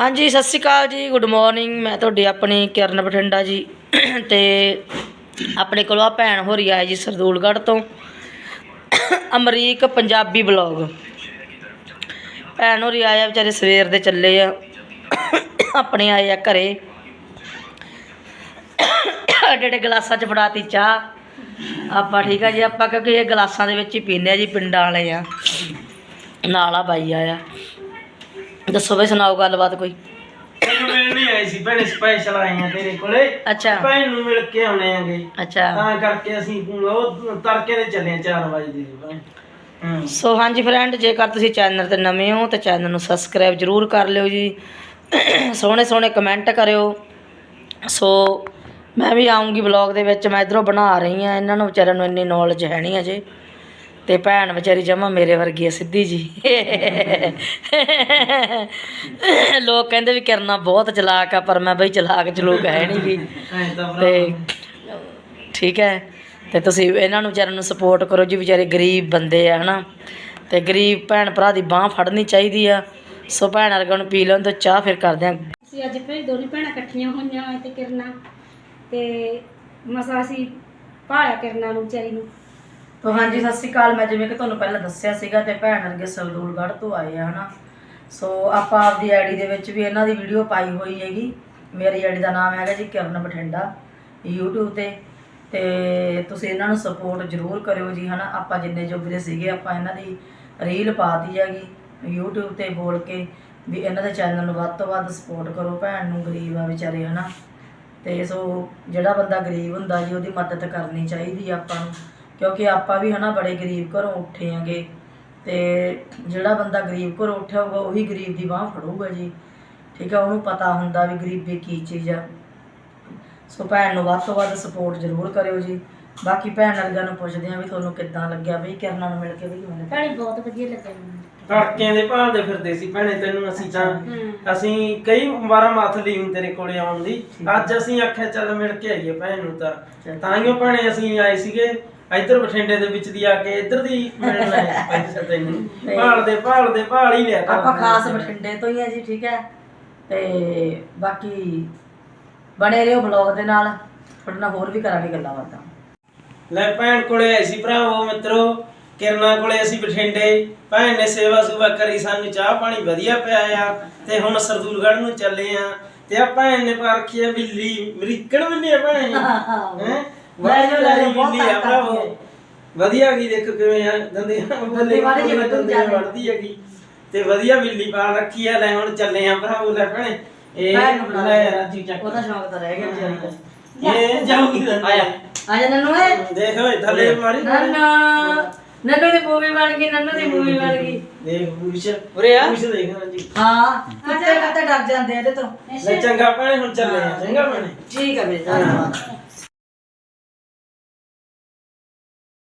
ਹਾਂਜੀ, ਸਤਿ ਸ਼੍ਰੀ ਅਕਾਲ ਜੀ ਗੁੱਡ ਮਾਰਨਿੰਗ ਮੈਂ ਤੁਹਾਡੀ ਆਪਣੀ ਕਿਰਨ ਬਠਿੰਡਾ ਜੀ। ਤੇ ਆਪਣੇ ਕੋਲ ਆ ਭੈਣ ਹੋਰੀ ਆਏ ਜੀ ਸਰਦੂਲਗੜ੍ਹ ਤੋਂ। ਅਮਰੀਕ ਪੰਜਾਬੀ ਬਲੌਗ ਭੈਣ ਹੋਰੀ ਆਏ ਆ, ਵਿਚਾਰੇ ਸਵੇਰ ਦੇ ਚੱਲੇ ਆ। ਆਪਣੇ ਆਏ ਆ ਘਰੇ। ਡੇਡੇ ਗਲਾਸਾਂ 'ਚ ਫੜਾਤੀ ਚਾਹ। ਆਪਾਂ ਠੀਕ ਆ ਜੀ, ਆਪਾਂ ਕਿਉਂਕਿ ਇਹ ਗਲਾਸਾਂ ਦੇ ਵਿੱਚ ਹੀ ਪੀਂਦੇ ਆ ਜੀ, ਪਿੰਡਾਂ ਵਾਲੇ ਆ। ਨਾਲ ਆ ਬਾਈ ਆਇਆ। ਦੱਸੋ ਬਈ ਸੁਣਾਓ ਗੱਲਬਾਤ ਕੋਈ? ਤੈਨੂੰ ਮਿਲਣ ਨਹੀਂ ਆਈ ਸੀ ਭੈਣੇ ਸਪੈਸ਼ਲ ਆਏ ਆ ਤੇਰੇ ਕੋਲੇ। ਅੱਛਾ। ਭੈਣ ਨੂੰ ਮਿਲ ਕੇ ਆਉਣੇ ਆਂਗੇ। ਅੱਛਾ। ਤਾਂ ਕਰਕੇ ਅਸੀਂ ਉਹ ਤੜਕੇ ਦੇ ਚੱਲੇ ਆ 4 ਵਜੇ ਦੇ ਭੈਣ। ਹੂੰ। ਸੋ ਹਾਂਜੀ ਫਰੈਂਡ ਜੇਕਰ ਤੁਸੀਂ ਚੈਨਲ ਤੇ ਨਵੇਂ ਹੋ ਤਾਂ ਚੈਨਲ ਨੂੰ ਸਬਸਕ੍ਰਾਈਬ ਜਰੂਰ ਕਰ ਲਿਓ ਜੀ। ਸੋਹਣੇ ਸੋਹਣੇ ਕਮੈਂਟ ਕਰਿਓ। ਸੋ ਮੈਂ ਵੀ ਆਉਂਗੀ ਵਲੌਗ ਦੇ ਵਿੱਚ ਮੈਂ ਇਧਰੋਂ ਬਣਾ ਰਹੀ ਆ ਇਹਨਾਂ ਨੂੰ ਵਿਚਾਰਿਆਂ ਨੂੰ ਇੰਨੀ ਨੌਲੇਜ ਹੈ ਨਹੀਂ ਅਜੇ। ਤੇ ਭੈਣ ਵਿਚਾਰੀ ਜਮਾ ਮੇਰੇ ਵਰਗੀ ਆ ਸਿੱਧੀ ਜੀ। ਲੋਕ ਕਹਿੰਦੇ ਵੀ ਕਰਨਾ ਬਹੁਤ ਚਲਾਕ ਆ ਪਰ ਮੈਂ ਬਈ ਚਲਾਕ ਚਲੂਕ ਹੈ ਨਹੀਂ ਜੀ ਐਂ ਤਾਂ ਠੀਕ ਹੈ। ਤੇ ਤੁਸੀਂ ਇਹਨਾਂ ਨੂੰ ਵਿਚਾਰਿਆਂ ਨੂੰ ਸਪੋਰਟ ਕਰੋ ਜੀ ਵਿਚਾਰੇ ਗਰੀਬ ਬੰਦੇ ਆ ਹਨਾ। ਤੇ ਗਰੀਬ ਭੈਣ ਭਰਾ ਦੀ ਬਾਹ ਫੜਨੀ ਚਾਹੀਦੀ ਆ। ਸੋ ਭੈਣ ਵਰਗਾਂ ਨੂੰ ਪੀ ਲੈਣ ਤੋਂ ਚਾਹ ਫਿਰ ਕਰਦੇ ਆ। ਅਸੀਂ ਅੱਜ ਭਈ ਦੋਨੇ ਭੈਣਾਂ ਇਕੱਠੀਆਂ ਹੋਈਆਂ ਵਾਂ ਤੇ ਕਿਰਨਾ। ਤੇ ਮਸਾ ਅਸੀਂ ਭਾਲਿਆ ਕਿਰਨਾ ਨੂੰ ਵਿਚਾਰੀ ਨੂੰ। ਤੋ ਹਾਂਜੀ, ਸਤਿ ਸ਼੍ਰੀ ਅਕਾਲ। ਮੈਂ ਜਿਵੇਂ ਕਿ ਤੁਹਾਨੂੰ ਪਹਿਲਾਂ ਦੱਸਿਆ ਸੀਗਾ ਤੇ ਭੈਣ ਵਰਗੇ ਸਰਦੂਲਗੜ੍ਹ ਤੋਂ ਆਏ ਆ, ਹਨਾ? ਸੋ ਆਪਾਂ ਆਪਦੀ ਆਈਡੀ ਦੇ ਵਿੱਚ ਵੀ ਇਹਨਾਂ ਦੀ ਵੀਡੀਓ ਪਾਈ ਹੋਈ ਹੈਗੀ। ਮੇਰੀ ਆਈਡੀ ਦਾ ਨਾਮ ਹੈਗਾ ਜੀ ਕਿਰਨ ਬਠਿੰਡਾ, YouTube ਤੇ। ਤੇ ਤੁਸੀਂ ਇਹਨਾਂ ਨੂੰ ਸਪੋਰਟ ਜ਼ਰੂਰ ਕਰਿਓ ਜੀ, ਹਨਾ? ਆਪਾਂ ਜਿੰਨੇ ਜੋਗਦੇ ਸੀਗੇ, ਆਪਾਂ ਇਹਨਾਂ ਦੀ ਰੀਲ ਪਾਤੀ ਹੈਗੀ, YouTube ਤੇ ਬੋਲ ਕੇ ਵੀ ਇਹਨਾਂ ਦੇ ਚੈਨਲ ਨੂੰ ਵੱਧ ਤੋਂ ਵੱਧ ਸਪੋਰਟ ਕਰੋ ਭੈਣ ਨੂੰ, ਗਰੀਬ ਆ ਵਿਚਾਰੇ, ਹਨਾ? ਤੇ ਸੋ ਜਿਹੜਾ ਬੰਦਾ ਗਰੀਬ ਹੁੰਦਾ ਜੀ, ਉਹਦੀ ਮਦਦ ਕਰਨੀ ਚਾਹੀਦੀ ਆਪਾਂ ਨੂੰ। ਕਿਉਂਕਿ ਆਪਾਂ ਵੀ ਹਨਾ ਬੜੇ ਗਰੀਬ ਘਰੋਂ ਉੱਠੇ ਆਂਗੇ ਤੇ ਜਿਹੜਾ ਬੰਦਾ ਗਰੀਬ ਘਰੋਂ ਉੱਠਿਆ ਹੋਊਗਾ ਉਹੀ ਗਰੀਬ ਦੀ ਬਾਹ ਫੜੂਗਾ ਜੀ। ਠੀਕ ਆ ਉਹਨੂੰ ਪਤਾ ਹੁੰਦਾ ਵੀ ਗਰੀਬੀ ਕੀ ਚੀਜ਼ ਆ। ਸੋ ਭੈਣ ਨੂੰ ਵੱਧ ਤੋਂ ਵੱਧ ਸਪੋਰਟ ਜ਼ਰੂਰ ਕਰਿਓ ਜੀ। ਬਾਕੀ ਭੈਣ ਵਰਗਿਆਂ ਨੂੰ ਪੁੱਛਦੇ ਆ ਵੀ ਤੁਹਾਨੂੰ ਕਿੱਦਾਂ ਲੱਗਿਆ ਬਈ ਕਿਰਨਾਂ ਨੂੰ ਮਿਲ ਕੇ ਵੀ ਕਿਵੇਂ ਲੱਗਿਆ? ਭੈਣੀ ਬਹੁਤ ਵਧੀਆ ਲੱਗਿਆ ਮੈਨੂੰ। ਤੜਕਿਆਂ ਦੇ ਭਾਲਦੇ ਫਿਰਦੇ ਸੀ ਭੈਣੇ ਤੈਨੂੰ ਅਸੀਂ ਤਾਂ। ਅਸੀਂ ਕਈ ਵਾਰਾਂ ਮੱਥ ਲਈ ਹੁਣ ਤੇਰੇ ਕੋਲੇ ਆਉਣ ਦੀ। ਅੱਜ ਅਸੀਂ ਆਖਿਆ ਚੱਲ ਮਿਲ ਕੇ ਆਈਏ ਭੈਣ ਨੂੰ ਤਾਂ। ਤਾਂ ਹੀ ਉਹ ਭੈਣੇ ਅਸੀਂ ਆਏ ਸੀਗੇ। ਇੱਧਰ ਬਠਿੰਡੇ ਦੇ ਵਿੱਚ ਦੀ ਆ ਕੇ ਇੱਧਰ ਦੀ ਮਿਲਣ ਤੈਨੂੰ ਭਾਲਦੇ ਭਾਲਦੇ ਭਾਲ ਹੀ ਲਿਆ ਆਪਾਂ ਖਾਸ ਬਠਿੰਡੇ ਤੋਂ ਹੀ ਆ ਜੀ ਠੀਕ ਹੈ। ਤੇ ਬਾਕੀ ਬਣੇ ਰਹੋ ਬਲੌਗ ਦੇ ਨਾਲ। ਤੁਹਾਡੇ ਨਾਲ ਹੋਰ ਵੀ ਕਰਾਂਗੇ ਗੱਲਾਂ ਬਾਤਾਂ। ਲੈ ਭੈਣ ਕੋਲੇ ਆਏ ਸੀ ਭਰਾਵੋ ਮਿੱਤਰੋ। ਕਿਰਨਾ ਕੋਲੇ ਅਸੀਂ ਬਠਿੰਡੇ। ਭੈਣ ਨੇ ਸੇਵਾ ਸੁਭਾ ਕਰੀ ਸਾਨੂੰ ਚਾਹ ਪਾਣੀ ਵਧੀਆ ਪਿਆਇਆ। ਤੇ ਹੁਣ ਸਰਦੂਲਗੜ੍ਹ ਨੂੰ ਚੱਲੇ ਆ। ਤੇ ਆ ਭੈਣ ਨੇ ਪਾ ਰੱਖੀ ਆ ਬਿੱਲੀ ਅਮਰੀਕਨ ਬਿੱਲੀ ਆ ਭੈਣ। ਹੈ? ਲੈ ਜਾਓ, ਲੈ ਜਾਓ, ਬਹੁਤ ਬਿੱਲੀ ਆ ਤੰਗ ਕਰਦੀ ਭਰਾਵੋ ਹੈ। ਵਧੀਆ ਕੀ ਦੇਖੋ ਕਿਵੇਂ ਆ ਦੰਦੇ ਬੱਲੇ ਵਾਲੀ ਜਿਵੇਂ ਤੂੰ ਦੰਦੇ ਚੱਲ। ਵੜਦੀ ਹੈਗੀ। ਤੇ ਵਧੀਆ ਬਿੱਲੀ ਪਾ ਰੱਖੀ ਆ ਲੈ ਹੁਣ ਚੱਲੇ ਆ ਭਰਾਵੋ ਲੈ ਭੈਣੇ। ਇਹ ਭੈਣ ਨੂੰ ਬੁਲਾ ਲੈ ਲੈ ਰਾਜੀ ਚੱਕ। ਉਹਦਾ ਸ਼ੌਂਕ ਤਾਂ ਰਹਿ ਗਿਆ ਵਿਚਾਰੀ ਦਾ। ਇਹ ਜਾਊਗੀ ਦੰਦੇ ਆਇਆ। ਆ ਜਾ ਨੰਨੂ ਏ ਦੇਖ ਓਏ ਥੱਲੇ ਮਾਰੀ ਨੰਨੂ। ਨੰਨੂ ਦੀ ਮੂਵੀ ਬਣ ਗਈ ਨੰਨੂ ਦੀ ਮੂਵੀ ਬਣ ਗਈ। ਦੇਖ ਪੁਲਿਸ ਉਰੇ ਆ। ਪੁਲਿਸ ਦੇਖ ਰਾਜੀ। ਹਾਂ। ਕੁੱਤੇ ਕੱਤੇ ਡਰ ਜਾਂਦੇ ਆ ਇਹਦੇ ਤੋਂ। ਲੈ ਚੰਗਾ ਭੈਣੇ ਹੁਣ ਚੱਲੇ ਆ। ਚੰਗਾ ਭੈਣੇ। ਠੀਕ ਹੈ ਬੇ ਧੰਨਵਾਦ।